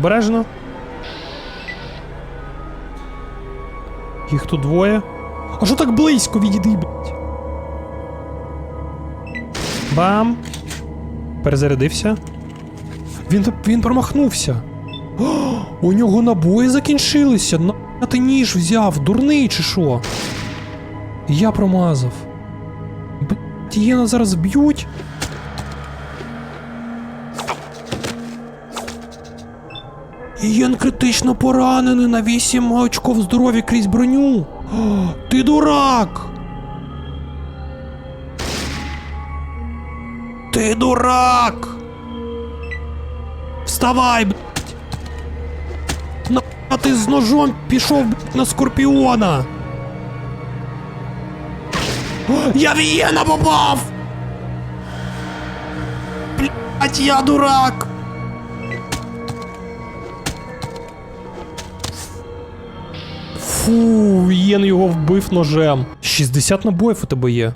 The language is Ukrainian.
Обережно. Їх тут двоє. А що так близько відійди, блядь? Бам! Перезарядився. Він, він промахнувся. О, у нього набої закінчилися. На ти ніж взяв, дурний чи що? Я промазав. Блядь, Єна зараз б'ють. Ієн критично поранений на 8 очков здоров'я крізь броню. О, ти дурак! Ти дурак! Вставай, блядь! На ти з ножом пішов блядь, на скорпіона! Я в Ієна попав! Блять, я дурак! Фу, Єн його вбив ножем. 60 набоїв у тебе є.